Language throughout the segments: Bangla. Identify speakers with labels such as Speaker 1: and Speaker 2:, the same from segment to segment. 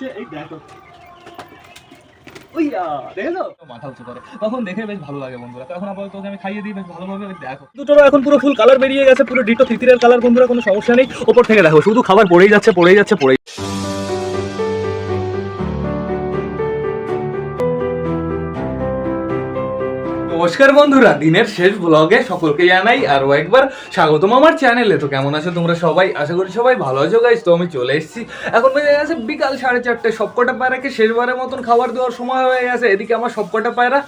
Speaker 1: দিচ্ছে এই দেখো। মাথা উঁচু করে। তখন দেখে বেশ ভালো লাগে বন্ধুরা। এখন আপাতত তোকে আমি খাইয়ে দিই বেশ ভালোভাবে দেখো। দুটোরও এখন পুরো ফুল কালার বেরিয়ে গেছে পুরো ডিটো তিতিরের কালার বন্ধুরা কোনো সমস্যা নেই। ওপর থেকে দেখো শুধু খাবার পড়েই যাচ্ছে পড়েই যাচ্ছে পড়েই নমস্কার বন্ধুরা, দিনের শেষ ব্লগে সকলকে জানাই আরও একবার স্বাগতম আমার চ্যানেলে তো কেমন আছো তোমরা সবাই? আশা করি সবাই ভালো আছো গাইস তো আমি চলে এসেছি। এখন বেজে গেছে বিকাল সাড়ে চারটে। সবকটা পায়রাকে শেষবারের মতন খাবার দেওয়ার সময় হয়ে গেছে। এদিকে আমার সবকটা পায়রা।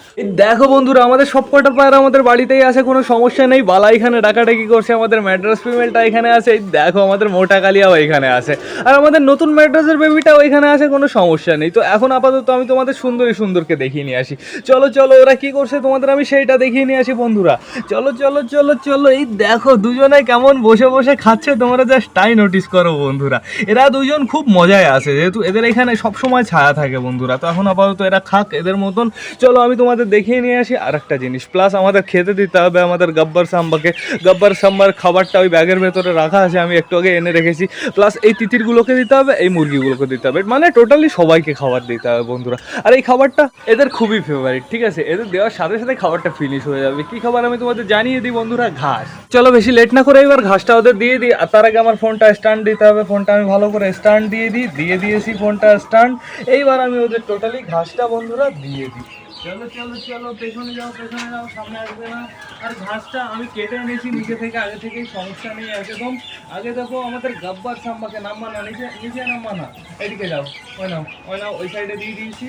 Speaker 1: দেখো বন্ধুরা, আমাদের সবকটা পায়রা আমাদের বাড়িতেই আছে, কোনো সমস্যা নেই। বালা এখানে ডাকাডাকি করছে, আমাদের ম্যাড্রাস ফিমেলটা এখানে আছে। এই দেখো আমাদের মোটা কালিয়াও এখানে আছে। আর আমাদের নতুন ম্যাড্রাসের বেবিটাও এখানে আছে, কোনো সমস্যা নেই। তো এখন আপাতত আমি তোমাদের সুন্দরী সুন্দরকে দেখিয়ে নিয়ে আসি। চলো চলো, ওরা কি করছে তোমাদের আমি সেইটা দেখিয়ে নিয়ে আসি, বন্ধুরা। চলো চলো চলো চলো, এই দেখো, দুজনে কেমন বসে বসে খাচ্ছে, তোমরা জাস্ট তাই নোটিস করো, বন্ধুরা। এরা দুজন খুব মজায় আছে, যেহেতু এদের এখানে সব সময় ছায়া থাকে, বন্ধুরা। তো এখন আপাতত এরা খাক এদের মতন। চলো, আমি তোমাদের দেখিয়ে নিয়ে আসি আর একটা জিনিস। প্লাস আমাদের খেতে দিতে হবে আমাদের গব্বর সাম্বাকে। গব্বর সাম্বার খাবারটা ওই ব্যাগের ভেতরে রাখা আছে, আমি একটু আগে এনে রেখেছি। প্লাস এই তিতিরগুলোকে দিতে হবে, এই মুরগিগুলোকে দিতে হবে। মানে টোটালি সবাইকে খাবার দিতে হবে, বন্ধুরা। আর এই খাবারটা এদের খুবই ফেভারিট ঠিক আছে? এদের দেওয়ার সাথে সাথে খাবারটা ফিনিশ হয়ে যাবে। কি খাবার আমি তোমাদের জানিয়ে দিই বন্ধুরা? ঘাস। চলো বেশি লেট না করে এবার ঘাসটা ওদের দিয়ে দিই। আর তার আগে আমার ফোনটা স্ট্যান্ড দিতে হবে। ফোনটা আমি ভালো করে স্ট্যান্ড দিয়ে দিই। দিয়ে দিয়েছি ফোনটা স্ট্যান্ড এইবার আমি ওদের টোটালি ঘাসটা বন্ধুরা দিয়ে দিই। চলো চলো চলো, পেছনে যাও পেছনে যাও, সামনে আসবে না। আর ঘাসটা আমি কেটে এনেছি নিচে থেকে, আগে থেকেই সমস্যা নেই একদম। আগে দেখো আমাদের গাব্বার সাম্বাকে নাম্বা না নিচে নিচে নাম্বা না। এদিকে যাও, ওই নাও ওই নাও, ওই সাইডে দিয়ে দিয়েছি।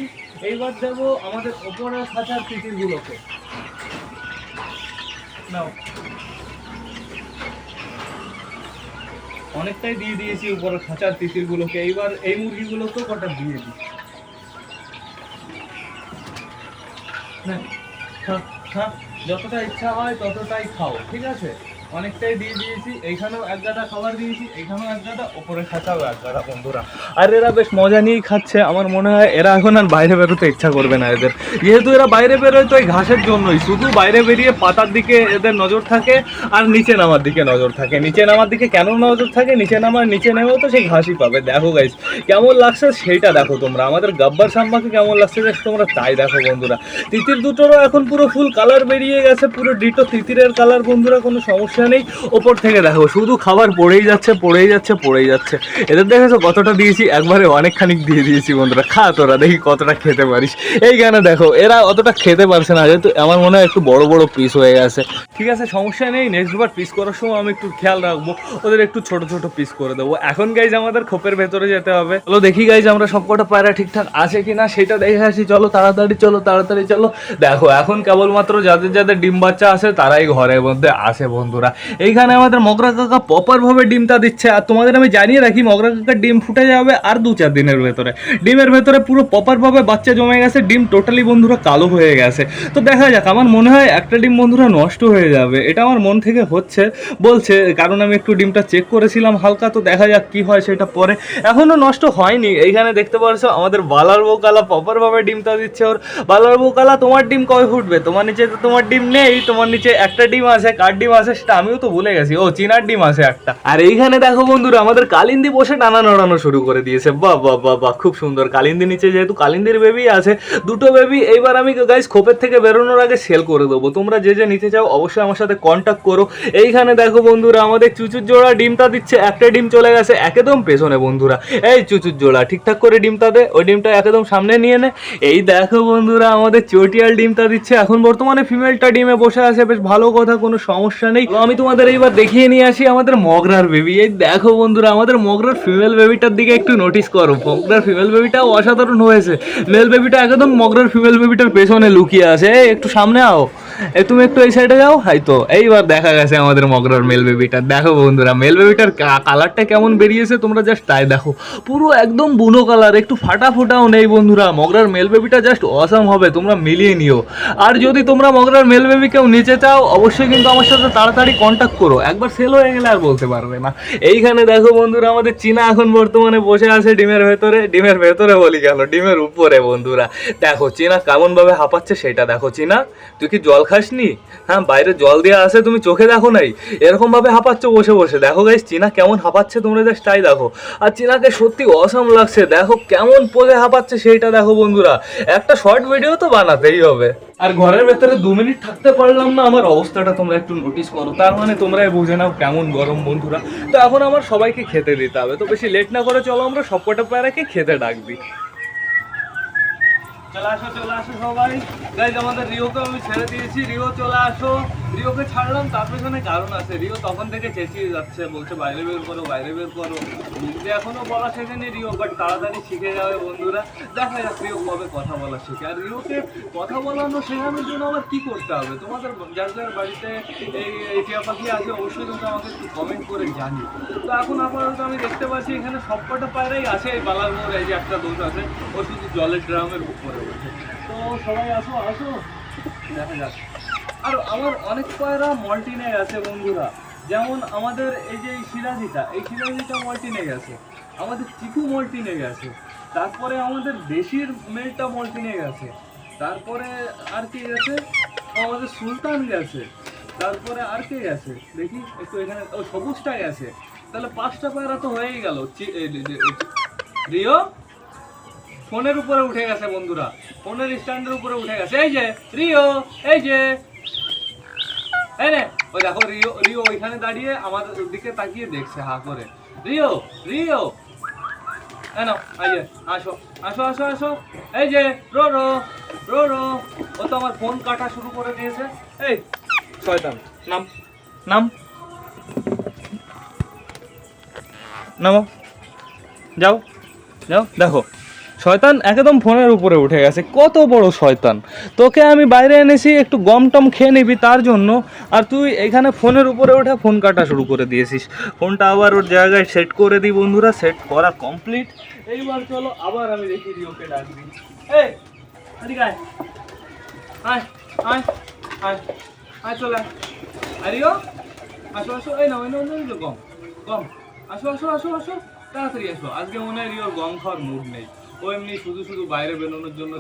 Speaker 1: এইবার দেখো আমাদের ওপরে খাঁচার তিতিরগুলোকে নাও। অনেকটাই দিয়ে দিয়েছি উপরে খাঁচার তিতিরগুলোকে এইবার এই মুরগিগুলোকেও কটা দিয়ে দিই না, খা, খা। যতটা ইচ্ছা হয় ততটাই খাও ঠিক আছে? অনেকটাই দিয়ে দিয়েছি, এইখানেও এক গাদা খাবার দিয়েছি, এইখানেও এক গাদা ওপরে খাঁচাও এক গাদা, বন্ধুরা। আর এরা বেশ মজা নিয়েই খাচ্ছে, আমার মনে হয় এরা এখন আর বাইরে বেরোতে ইচ্ছা করবে না এদের। যেহেতু এরা বাইরে বেরোয়, তো এই ঘাসের জন্যই। শুধু বাইরে বেরিয়ে পাতার দিকে এদের নজর থাকে, আর নিচে নামার দিকে নজর থাকে। নিচে নামার দিকে কেন নজর থাকে? নিচে নামার, নিচে নেমেও তো সেই ঘাসই পাবে। দেখো গাইস কেমন লাগছে সেইটা দেখো তোমরা। আমাদের গাব্বার সাম্বাকে কেমন লাগছে তোমরা তাই দেখো, বন্ধুরা। তিতির দুটোরও এখন পুরো ফুল কালার বেরিয়ে গেছে, পুরো ডিটো তিতিরের কালার বন্ধুরা, কোনো সমস্যা নেই, ওপর থেকে দেখো, শুধু খাবার পড়েই যাচ্ছে পড়েই যাচ্ছে পড়েই যাচ্ছে। এদের দেখেছ কতটা দিয়েছি, একবারে অনেকখানি দিয়ে দিয়েছি বন্ধুরা। খা তোরা, দেখি কতটা খেতে পারিস। এইখানে দেখো, এরা অতটা খেতে পারছে না, যেহেতু আমার মনে হয় একটু বড় বড় পিস হয়ে গেছে। ঠিক আছে, সমস্যা নেই নেক্সট বার পিস করার সময় আমি একটু খেয়াল রাখব, ওদের একটু ছোট ছোট পিস করে দেবো। এখন গাইজ আমাদের খোপের ভেতরে যেতে হবে। চলো দেখি গাইজ আমরা সবকটা পায়রা ঠিকঠাক আছে কিনা, সেটা দেখে আসি। চলো, তাড়াতাড়ি চলো তাড়াতাড়ি, চলো। দেখো, এখন কেবলমাত্র যাদের যাদের ডিম বাচ্চা আছে, তারাই ঘরের মধ্যে আসে বন্ধুরা। এইখানে আমাদের মগরা কাকা প্রপার ভাবে ডিমটা দিচ্ছে, আর তোমাদের আমি জানিয়ে রাখি মগরা কাকা ডিম ফুটে যাবে আর দু চার দিনের ভেতরে। ডিমের ভেতরে পুরো প্রপার ভাবে বাচ্চা জমে গেছে, ডিম টোটালি বন্ধুরা কালো হয়ে গেছে। তো দেখা যাক, আমার মনে হয় একটা ডিম বন্ধুরা নষ্ট হয়ে যাবে, এটা আমার মন থেকে হচ্ছে। বলছে, কারণ আমি একটু ডিমটা চেক করেছিলাম হালকা, তো দেখা যাক কি হয় সেটা পরে। এখনও নষ্ট হয়নি, এইখানে দেখতে পারছ আমাদের বালার বোকালা প্রপার ভাবে ডিমটা দিচ্ছে ওর। বালার বোকালা তোমার ডিম কবে ফুটবে? তোমার নিচে তো তোমার ডিম নেই, তোমার নিচে একটা ডিম আছে, কার ডিম আছে সেটা আমিও তো ভুলে গেছি। ও, চিনার ডিম আছে একটা। আর এইখানে দেখো বন্ধুরা, আমাদের কালিন্দি বসে টানা নড়ানো শুরু করে দিয়েছে। বাহ বাহ বাহ বাহ, খুব সুন্দর। কালিন্দি নিচে যেহেতু কালিন্দির বেবি আছে, দুটো বেবি এইবার আমি গাইস খোপের থেকে বেরোনোর আগে সেল করে দেবো। তোমরা যে যে নিতে চাও, অবশ্যই আমার সাথে কন্ট্যাক্ট করো। এইখানে দেখো বন্ধুরা, আমাদের চুচুর জোড়া ডিমটা দিচ্ছে। একটা ডিম চলে গেছে একদম পেছনে বন্ধুরা। এই চুচুর জোড়া, ঠিকঠাক করে ডিমটা দে, ওই ডিমটা একদম সামনে নিয়ে নে। এই দেখো বন্ধুরা, আমাদের চটিয়াল ডিমটা দিচ্ছে। এখন বর্তমানে ফিমেলটা ডিমে বসে আছে। বেশ ভালো কথা, কোনো সমস্যা নেই। আমি তোমাদের এইবার দেখিয়ে নিয়ে আসি আমাদের মগরার বেবি এই দেখো বন্ধুরা, আমাদের মগরার ফিমেল বেবিটার দিকে একটু নোটিস করো। মগরার ফিমেল বেবিটাও অসাধারণ হয়েছে। মেল বেবিটা একদম মগরার ফিমেল বেবিটার পেছনে লুকিয়ে আছে। একটু সামনে আও। তুমি একটু এই সাইডে যাও। হাই তো, এইবার দেখা গেছে আমাদের মগরার মেল বেবিটা দেখো বন্ধুরা মেল বেবিটার কালারটা কেমন বেরিয়েছে তোমরা জাস্ট তাই দেখো। পুরো একদম বুনো কালার একটু ফাটা ফোটাও নেই বন্ধুরা। মগরার মেল বেবিটা জাস্ট অসাম হবে, তোমরা মিলিয়ে নিও। আর যদি তোমরা মগরার মেল বেবি কেউ নিচে চাও, অবশ্যই কিন্তু আমার সাথে তাড়াতাড়ি কন্ট্যাক্ট করো। একবার সেল হয়ে গেলে আর বলতে পারবে না। এইখানে দেখো বন্ধুরা, আমাদের চীনা এখন বর্তমানে বসে আছে ডিমের ভেতরে। ডিমের ভেতরে বলি গেল, ডিমের উপরে বন্ধুরা। দেখো, চীনা কেমন ভাবে হাঁপাচ্ছে সেটা দেখো। চীনা, তুই কি জল খাসনি? হ্যাঁ বাইরে জল দেওয়া আছে, তুমি চোখে দেখো নাই? এরকম ভাবে হাঁপাচ্ছ বসে বসে। দেখো গাইস চীনা কেমন হাঁপাচ্ছে তোমরা জাস্ট তাই দেখো। আর চীনাকে সত্যি অসাম লাগছে। দেখো কেমন পোজে হাঁপাচ্ছে সেইটা দেখো বন্ধুরা। একটা শর্ট ভিডিও তো বানাতেই হবে। আর ঘরের ভেতরে দু মিনিট থাকতে পারলাম না। আমার অবস্থাটা তোমরা একটু নোটিস করো। তার মানে তোমরাই বুঝে নাও কেমন গরম বন্ধুরা। তো এখন আমার সবাইকে খেতে দিতে হবে। তো বেশি লেট না করে চলো, আমরা সবকটা প্যারাকে খেতে ডাকবি। চলে আসো চলে আসো সবাই। গাইজ আমাদের রিওকে আমি ছেড়ে দিয়েছি। রিও, চলে আসো। রিওকে ছাড়লাম তার পেছনে কারণ আছে। রিও তখন থেকে চেঁচিয়ে যাচ্ছে, বলছে, বাইরে বের করো, বাইরে বের করো। মুখ দিয়ে এখনও বলা শেখেনি রিও বাট তাড়াতাড়ি শিখে যাবে বন্ধুরা। দেখা যাক রিও কবে কথা বলা শিখে। আর রিওকে কথা বলানো শেখানোর জন্য আমার কি করতে হবে? তোমাদের যার যার বাড়িতে এই টিয়া পাখি আছে, অবশ্যই তোমরা আমাকে একটু কমেন্ট করে জানি তো এখন আপাতত আমি দেখতে পাচ্ছি, এখানে সবকটা পায়রাই আছে এই বালার মোড়, এই যে একটা দোষ আছে ও শুধু জলের ড্রামের উপরে। তো সবাই আসো আসো। আর আমার অনেক পায়রা মল্টিনেক আছে বন্ধুরা। যেমন আমাদের এই যে সিরাজিটা এই সিরাজিটা মল্টিনেক আছে আমাদের চিকু মল্টিনেক আছে তারপরে আমাদের দেশির মেলটা মল্টিনেক আছে তারপরে আর কি গেছে? আমাদের সুলতান গেছে। তারপরে আর কে গেছে? দেখি, একটু এখানে, ও সবুজটা গেছে। তাহলে পাঁচটা পায়রা তো হয়েই গেল। রিও ফোনের উপরে উঠে গেছে বন্ধুরা। ফোনের স্ট্যান্ডের উপরে উঠে গেছে। এই যে, রিও, এই যে। এই রে ওই দেখো, রিও রিও ওইখানে দাঁড়িয়ে আমাদের দিকে তাকিয়ে দেখছে, হা করে। Rio Rio. এই এই যে, আসো আসো আসো আসো। এই যে, রো রো রো রো। ও তো আমার ফোন কাটা শুরু করে দিয়েছে। এই, শয়তান, নাম নাম। নামো। যাও যাও, দেখো। শয়তান একদম ফোনের উপরে উঠে গেছে, কত বড় শয়তান। তোকে আমি বাইরে এনেছি, একটু গম টম খেয়ে নিবি তার জন্য। আর তুই এখানে ফোনের উপরে উঠে ফোন কাটা শুরু করে দিয়েছিস। ফোনটা আবার ওর জায়গায় সেট করে দিই বন্ধুরা, সেট করা কমপ্লিট। এইবার চলো, আবার আমি দেখি চলে আয়। আয় আসো আসো আসো আসো তাড়াতাড়ি আসো। আজকে মনে হয় গম খাওয়ার মুড নেই। ও এমনি শুধু শুধু বাইরে বেরোনোর জন্য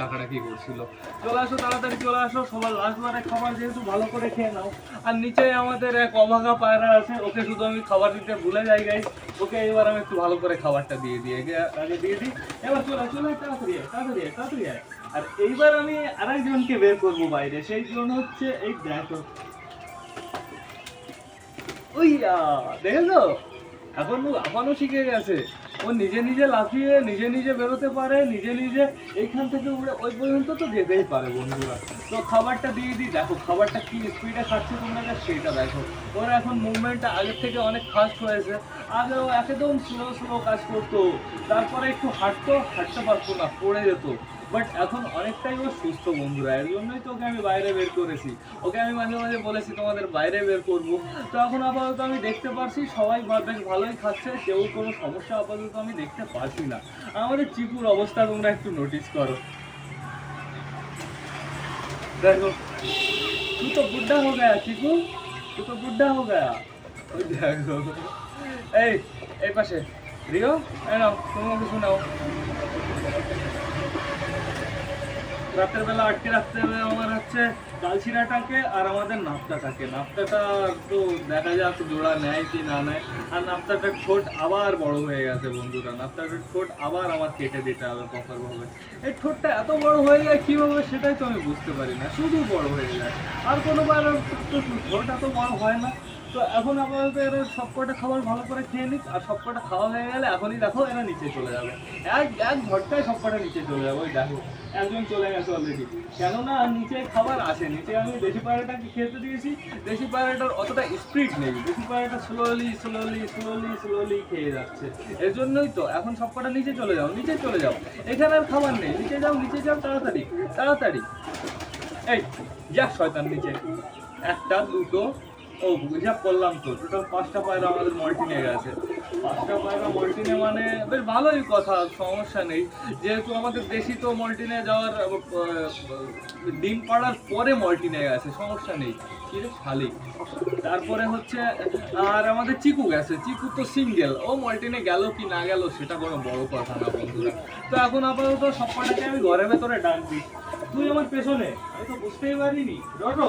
Speaker 1: ডাকাডাকি করছিল। চলে আসো তাড়াতাড়ি, চলে আসো সবার লাস্ট বারে খাবার যেহেতু ভালো করে খেয়ে নাও। আর নিচে আমাদের এক অভাগা পায়রা আছে, ওকে শুধু আমি খাবার দিতে ভুলে যাই গাই ওকে এবার আমি একটু ভালো করে খাবারটা দিয়ে দিই আগে দিয়ে দিই। এবার চলে চলে, তাড়াতাড়ি তাড়াতাড়ি তাড়াতাড়ি। আর এইবার আমি আরেকজনকে বের করব বাইরে, সেই জন হচ্ছে এই দেখো। ওইয়া দেখেছ? এখন ও লাফানো শিখে গেছে। ও নিজে নিজে লাফিয়ে, নিজে নিজে বেরোতে পারে, নিজে নিজে এইখান থেকে উড়ে, ওই পর্যন্ত তো যেতেই পারে বন্ধুরা। তো খাবারটা দিয়ে দিই, দেখো খাবারটা কী স্পিডে খাচ্ছে তোমরা সেটা দেখো। ওর এখন মুভমেন্টটা আগের থেকে অনেক ফাস্ট হয়েছে। আগে ও একদম স্লো স্লো কাজ করতো। তারপরে একটু হাঁটতো, হাঁটতে পারতো না, পড়ে যেত। বাট এখন অনেকটাই ও সুস্থ বন্ধুরা, এর জন্যই তো ওকে আমি বাইরে বের করেছি। ওকে আমি মাঝে মাঝে বলেছি, তোমাদের বাইরে বের করব। তো এখন আপাতত আমি দেখতে পারছি, সবাই বেশ ভালোই খাচ্ছে, কেউ কোনো সমস্যা আপাতত আমি দেখতে পারছি না। আমাদের চিপুর অবস্থা তোমরা একটু নোটিস করো। দেখো তুই তো বুড্ডা হো গা চিকু তুই তো বুড্ডা হো গয়া। এই এই পাশে। এই নাও তুমি কিছু নাও। রাতের বেলা আটকে রাখতে হবে আমার হচ্ছে ডালচিনাটাকে আর আমাদের নাপ্তাটাকে নাপ্তাটা তো দেখা যাক জোড়া নেয় কি না নেয়। আর নাপ্তাটার ঠোঁট আবার বড় হয়ে গেছে, বন্ধুরা। নাপ্তাটার ঠোঁট আবার আমার কেটে দিতে হবে প্রপারভাবে এই ঠোঁটটা এত বড় হয়ে যায়, কীভাবে সেটাই তো আমি বুঝতে পারি না। শুধু বড় হয়ে যায়। আর কোনোবার তো ঠোঁট বড় হয় না। তো এখন আপাতত এরা সবকটা খাবার ভালো করে খেয়ে নিক, আর সবকটা খাওয়া হয়ে গেলে এখনই দেখো এরা নিচে চলে যাবে। এক এক ঝটকায় সবকটা নিচে চলে যাবে, ওই দেখো, একজন চলে গেছে অলরেডি কেননা নিচে খাবার আসে নিচে আমি দেশি পায়রাটাকে খেতে দিয়েছি, দেশি পায়রাটার অতটা স্পিড নেই। দেশি পায়রাটা স্লোলি স্লোলি স্লোলি স্লোলি খেয়ে যাচ্ছে। এর জন্যই তো এখন সবকটা নিচে চলে যাও, নিচে চলে যাও। এখানে আর খাবার নেই, নিচে যাও নিচে যাও, তাড়াতাড়ি তাড়াতাড়ি। এই, যা শয়তান নিচে। একটা, দুটো ও হিসাব করলাম তো। টোটাল পাঁচটা পায়রা আমাদের মল্টি নিয়ে গেছে। পাঁচটা পায়রা মল্টিনে মানে বেশ ভালোই কথা, সমস্যা নেই। যেহেতু আমাদের দেশি তো মল্টিনে যাওয়ার ডিম পাড়ার পরে মল্টিনে গেছে, সমস্যা নেই। কি শালিক তারপরে হচ্ছে, আর আমাদের চিকু গেছে। চিকু তো সিঙ্গেল ও মল্টিনে গেল কি না গেল সেটা কোনো বড় কথা না, বন্ধুরা। তো এখন আপাতত সব কটাকে আমি ঘরের ভেতরে ডাকবি তুই আমার পেছনে? আমি তো বুঝতেই পারিনি। রটো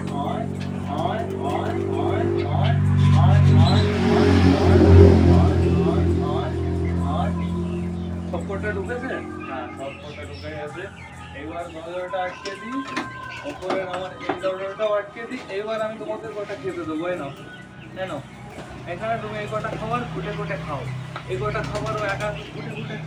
Speaker 1: এবার আমি তোমাদের কটা খেতে দেবো এনো এনো এখানে তুমি এই কটা খাওয়ার খুঁটে খুঁটে খাও। খাবারও একা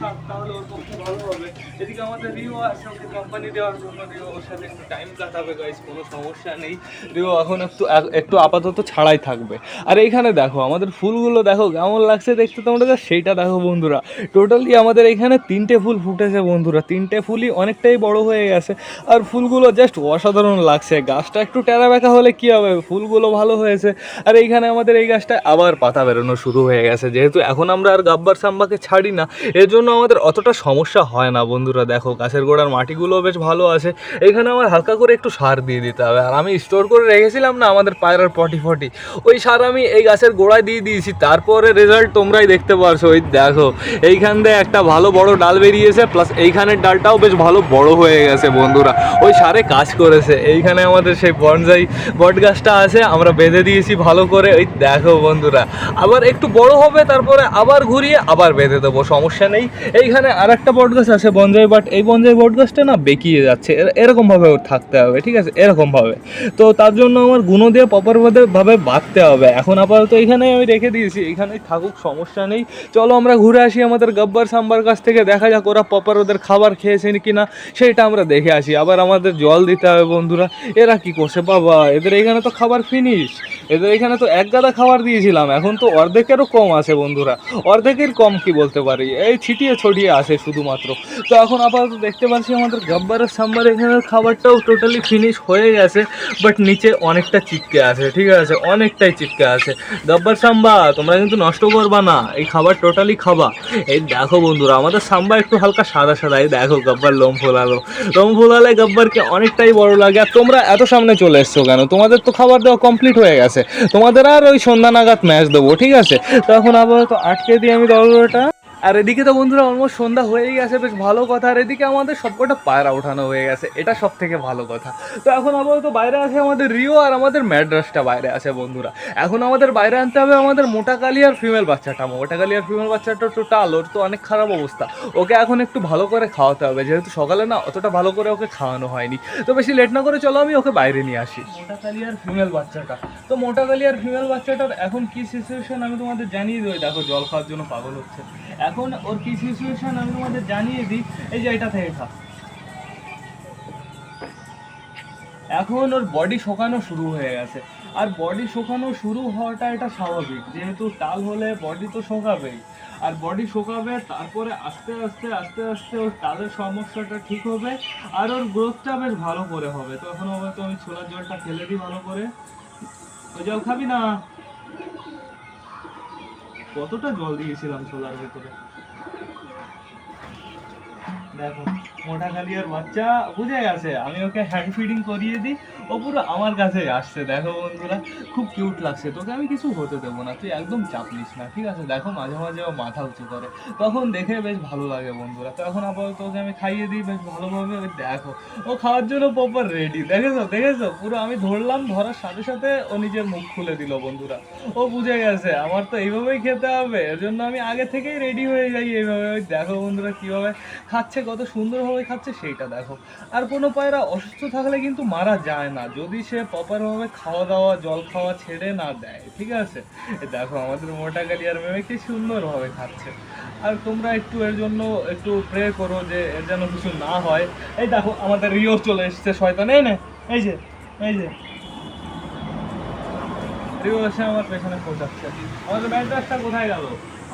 Speaker 1: খাও তাহলে ওর পক্ষে ভালো হবে। এদিকে আমাদের রিও আছে, ওকে কোম্পানি দেওয়ার জন্য রিও ওর সাথে একটু টাইম কাটাবে গাইস কোনো সমস্যা নেই। রিও এখন একটু একটু আপাতত ছাড়াই থাকবে। আর এইখানে দেখো, আমাদের ফুলগুলো দেখো, কেমন লাগছে দেখতে তোমরা? সেইটা দেখো বন্ধুরা। টোটালি আমাদের এখানে তিনটে ফুল ফুটেছে বন্ধুরা। তিনটে ফুলই অনেকটাই বড় হয়ে গেছে। আর ফুলগুলো জাস্ট অসাধারণ লাগছে। গাছটা একটু টেরা বেঁকা হলে কি হবে? ফুলগুলো ভালো হয়েছে। আর এইখানে আমাদের এই গাছটা আবার পাতা বেরোনো শুরু হয়ে গেছে। যেহেতু এখন আমরা আর গাব্বার সাম্বাকে ছাড়ি না এর জন্য আমাদের অতটা সমস্যা হয় না বন্ধুরা। দেখো, গাছের গোড়ার মাটিগুলো বেশ ভালো আছে। এখানে আমার হালকা করে একটু সার দিয়ে দিতে হবে। আর আমি স্টোর করে রেখেছিলাম না আমাদের পায়রার পটি ফটি। ওই সার আমি এই গাছের গোড়ায় দিয়ে দিয়েছি। তারপরে রেজাল্ট তোমরাই দেখতে পারছ। ওই দেখো, এইখান দিয়ে একটা ভালো বড় ডাল বেরিয়েছে প্লাস এইখানের ডালটাও বেশ ভালো বড় হয়ে গেছে বন্ধুরা। ওই সারে কাজ করেছে। এইখানে আমাদের সেই বনজাই বট গাছটা আছে, আমরা বেঁধে দিয়েছি ভালো করে। ওই দেখো বন্ধুরা, আবার একটু বড় হবে, তারপরে আবার ঘুরিয়ে আবার বেঁধে দেবো, সমস্যা নেই। এইখানে আর একটা বট গাছ আছে বনজাই বাট এই বনজাই বট গাছটা না বেঁকিয়ে যাচ্ছে। এর- এরকমভাবে থাকতে হবে, ঠিক আছে? এরকমভাবে। তো তার জন্য আমার গুণো দিয়ে প্রপার ভাবে বাঁধতে হবে। এখন আপাতত এখানে আমি রেখে দিয়েছি এখানেই থাকুক, সমস্যা নেই। চলো আমরা ঘুরে আসি আমাদের গব্বর সাম্বার কাছ থেকে, দেখা যাক ওরা প্রপার ওদের খাবার খেয়েছে কি না সেইটা আমরা দেখে আসি। আবার আমাদের জল দিতে হবে বন্ধুরা। এরা কি করছে? বাবা, এদের এখানে তো খাবার ফিনিশ এদের এখানে তো এক গাদা খাবার দিয়েছিলাম। এখন তো অর্ধেকেরও কম আছে বন্ধুরা। অর্ধেকের কম কি বলতে পারি? এই ছিটিয়ে ছড়িয়ে আসে শুধুমাত্র। তো এখন আপাতত দেখতে পাচ্ছি আমাদের গব্বারের সাম্বার এখানের খাবারটাও টোটালি ফিনিশ হয়ে গেছে বাট নিচে অনেকটা চিটকে আছে, ঠিক আছে? অনেকটাই চিটকে আছে। গব্বার সাম্বা, তোমরা কিন্তু নষ্ট করবা না। এই খাবার টোটালি খাবা। এই দেখো বন্ধুরা, আমাদের সাম্বা একটু হালকা সাদা সাদা। এই দেখো গব্বার লোম ফোলালো। লোম ফোলালে গব্বারকে অনেকটাই বড় লাগে। আর তোমরা এত সামনে চলে এসছো কেন? তোমাদের তো খাবার দেওয়া কমপ্লিট হয়ে গেছে। তোমাদের আর ওই সন্ধ্যা নাগাদ ম্যাচ দেবো, ঠিক আছে? তো এখন আপাতত আটকে দিই আমি ধরবো এটা? আর এদিকে তো বন্ধুরা অলমোস্ট সন্ধ্যা হয়েই গেছে, বেশ ভালো কথা। আর এদিকে আমাদের সবকটা পায়রা ওঠানো হয়ে গেছে, এটা সব থেকে ভালো কথা। তো এখন আপাতত বাইরে আছে আমাদের রিও আর আমাদের ম্যাড্রাসটা বাইরে আছে বন্ধুরা। এখন আমাদের বাইরে আনতে হবে আমাদের মোটা কালি আর ফিমেল বাচ্চাটা। মোটা কালি আর ফিমেল বাচ্চাটা একটু টাল, ওর তো অনেক খারাপ অবস্থা। ওকে এখন একটু ভালো করে খাওয়াতে হবে, যেহেতু সকালে না অতটা ভালো করে ওকে খাওয়ানো হয়নি। তো বেশি লেট না করে চলো আমি ওকে বাইরে নিয়ে আসি। মোটা কালি আর ফিমেল বাচ্চাটা। তো মোটা কালি আর ফিমেল বাচ্চাটার এখন কি সিচুয়েশন আমি তোমাদের জানিয়ে দিই দেখো জল খাওয়ার জন্য পাগল হচ্ছে। এখন ওর কি সিচুয়েশন আমি তোমাদের জানিয়ে দিই। এই যে এটা থেকে খা এখন ওর বডি শোকানো শুরু হয়ে গেছে। আর বডি শোকানো শুরু হওয়াটা এটা স্বাভাবিক। যেহেতু টাল হলে বডি তো শোকাবেই। আর বডি শোকাবে, তারপরে আস্তে আস্তে আস্তে আস্তে ওর টালের সমস্যাটা ঠিক হবে। আর ওর গ্রোথটা বেশ ভালো করে হবে। তো এখন হয়তো আমি ছোলার জলটা ফেলে দিই ভালো করে। ওই জল খাবি না? কতটা জল দিয়েছিলাম ছোলার ভেতরে? দেখো মোটা কালিয়ার বাচ্চা বুঝে গেছে, আমি ওকে হ্যান্ড ফিডিং করিয়ে দিই, ও পুরো আমার কাছে আসছে। দেখো বন্ধুরা, খুব কিউট লাগছে। তোকে আমি কিছু হতে দেবো না, তুই একদম চাপ নিস না, ঠিক আছে? দেখো মাঝে মাঝে ও মাথা উঁচু করে। তখন দেখে বেশ ভালো লাগে বন্ধুরা। তো এখন আপাতত ওকে আমি খাইয়ে দিই, বেশ ভালোভাবে। দেখো, ও খাওয়ার জন্য প্রপার রেডি দেখেছ? দেখেছ? পুরো আমি ধরলাম, ধরার সাথে সাথে ও নিজের মুখ খুলে দিল বন্ধুরা। ও বুঝে গেছে, আমার তো এইভাবেই খেতে হবে। এর জন্য আমি আগে থেকেই রেডি হয়ে যাই এইভাবে। দেখো বন্ধুরা, কীভাবে খাচ্ছে কত সুন্দরভাবে খাচ্ছে সেইটা দেখো। আর কোনো পায়রা অসুস্থ থাকলে কিন্তু মারা যায় না। যদি সে প্রপারভাবে খাওয়া দাওয়া জল খাওয়া ছেড়ে না দেয়, ঠিক আছে? দেখো আমাদের মোটা কালিয়ার মেয়ে কি সুন্দরভাবে খাচ্ছে। আর তোমরা একটু এর জন্য একটু প্রে করো যে এর যেন কিছু না হয়। এই দেখো, আমাদের রিও চলে এসছে, শয়তান। এই নে, এই যে এই যে। রিও এসে আমার পেছনে পৌঁছাচ্ছে আমাদের ব্যান্ডাসটা কোথায় গেল?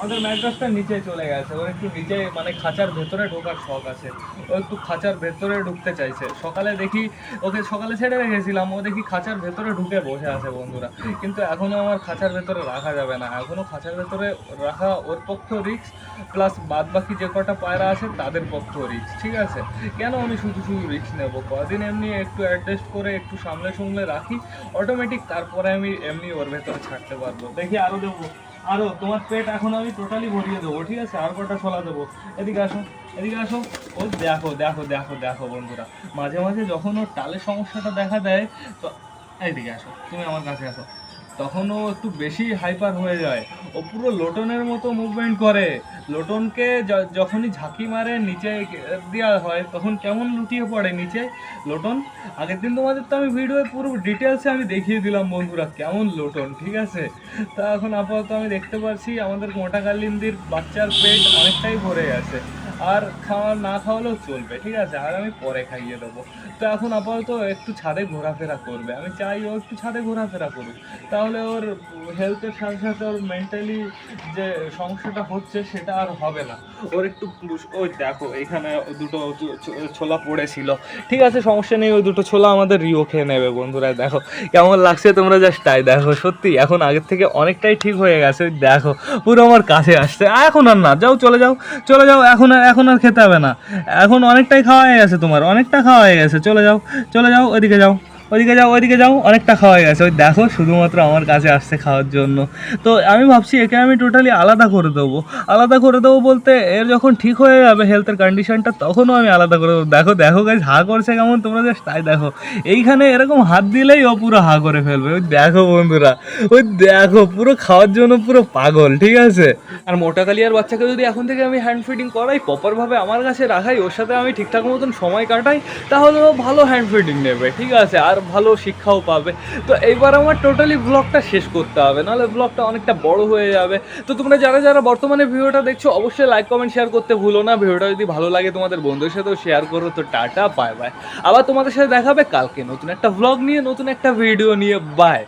Speaker 1: আমাদের ম্যাড্রাসটা নিচে চলে গেছে। ওর একটু নিচে মানে খাঁচার ভেতরে ঢোকার শখ আছে। ও একটু খাঁচার ভেতরে ঢুকতে চাইছে। সকালে দেখি, ওকে সকালে ছেড়ে রেখেছিলাম। ও দেখি খাঁচার ভেতরে ঢুকে বসে আছে বন্ধুরা। কিন্তু এখনও আমার খাঁচার ভেতরে রাখা যাবে না। এখনও খাঁচার ভেতরে রাখা ওর পক্ষ রিক্স প্লাস বাদ বাকি যে কটা পায়রা আছে, তাদের পক্ষ রিক্স ঠিক আছে? কেন আমি শুধু শুধু রিক্স নেব? কদিন এমনি একটু অ্যাডজাস্ট করে একটু সামলে সামলে রাখি অটোমেটিক তারপরে আমি এমনি ওর ভেতরে ছাড়তে পারব। দেখি আরও দেবো। আরও তোমার পেট এখন আমি টোটালি ভরিয়ে দেবো, ঠিক আছে? আর কটা ছোলা দেবো? এদিকে আসো এদিকে আসো। ও দেখো দেখো দেখো দেখো বন্ধুরা, মাঝে মাঝে যখন ওর টালের সমস্যাটা দেখা দেয়, তো এদিকে আসো, তুমি আমার কাছে আসো। তখন ও একটু বেশি হাইপার হয়ে যায়। ও পুরো লোটনের মতো মুভমেন্ট করে। লোটনকে যখনই ঝাঁকি মারে, নিচে দেওয়া হয়, তখন কেমন লুটিয়ে পড়ে নিচে? লোটন, আগের দিন তোমাদের তো আমি ভিডিওয়ে পুরো ডিটেলসে আমি দেখিয়ে দিলাম বন্ধুরা, কেমন লোটন, ঠিক আছে? তা এখন আপাতত আমি দেখতে পাচ্ছি আমাদের মোটা কালিন্দির বাচ্চার পেট অনেকটাই ভরে গেছে আর খাওয়া না খাওয়ালেও চলবে, ঠিক আছে? আর আমি পরে খাইয়ে দেবো। তো এখন আপাতত একটু ছাদে ঘোরাফেরা করবে। আমি চাই ও একটু ছাদে ঘোরাফেরা করুক। তাহলে ওর হেলথের সাথে সাথে ওর মেন্টালি যে সমস্যাটা হচ্ছে, সেটা আর হবে না। ওর একটু ওই দেখো, এখানে দুটো ছোলা পড়েছিল। ঠিক আছে, সমস্যা নেই, ওই দুটো ছোলা আমাদের রিও খেয়ে নেবে, বন্ধুরা। দেখো, কেমন লাগছে তোমরা জাস্ট তাই, দেখো, সত্যি। এখন আগের থেকে অনেকটাই ঠিক হয়ে গেছে, দেখো। পুরো আমার কাছে আসছে। এখন আর না, যাও, চলে যাও চলে যাও, এখন আর এখন আর খেতে হবে না। এখন অনেকটাই খাওয়া হয়ে গেছে তোমার, অনেকটা খাওয়া হয়ে গেছে। চলে যাও চলে যাও ওইদিকে যাও। ওইদিকে যাও ওইদিকে যাও। অনেকটা খাওয়া গেছে। ওই দেখো, শুধুমাত্র আমার কাছে আসছে খাওয়ার জন্য। তো আমি ভাবছি, একে আমি টোটালি আলাদা করে দেবো। আলাদা করে দেবো বলতে, এর যখন ঠিক হয়ে যাবে হেলথের কন্ডিশনটা তখনও আমি আলাদা করে দেবো। দেখো দেখো গাইজ হা করছে কেমন তোমরা জাস্ট তাই দেখো। এইখানে এরকম হাত দিলেই ও পুরো হা করে ফেলবে। ওই দেখো বন্ধুরা, ওই দেখো, পুরো খাওয়ার জন্য পুরো পাগল, ঠিক আছে? আর মোটা কালিয়ার বাচ্চাকে যদি এখন থেকে আমি হ্যান্ড ফিডিং করাই প্রপারভাবে আমার কাছে রাখাই, ওর সাথে আমি ঠিকঠাক মতন সময় কাটাই, তাহলে ও ভালো হ্যান্ড ফিডিং নেবে, ঠিক আছে? আর ভালো শিক্ষাও পাবে। তো এইবার আমার টোটালি ব্লগটা শেষ করতে হবে, নাহলে ব্লগটা অনেকটা বড় হয়ে যাবে। তো তোমরা যারা যারা বর্তমানে ভিডিওটা দেখছ, অবশ্যই লাইক কমেন্ট শেয়ার করতে ভুলো না। ভিডিওটা যদি ভালো লাগে তোমাদের বন্ধুদের সাথেও শেয়ার করো। তো টাটা বাই বাই আবার তোমাদের সাথে দেখাবে কালকে নতুন একটা ব্লগ নিয়ে, নতুন একটা ভিডিও নিয়ে। বাই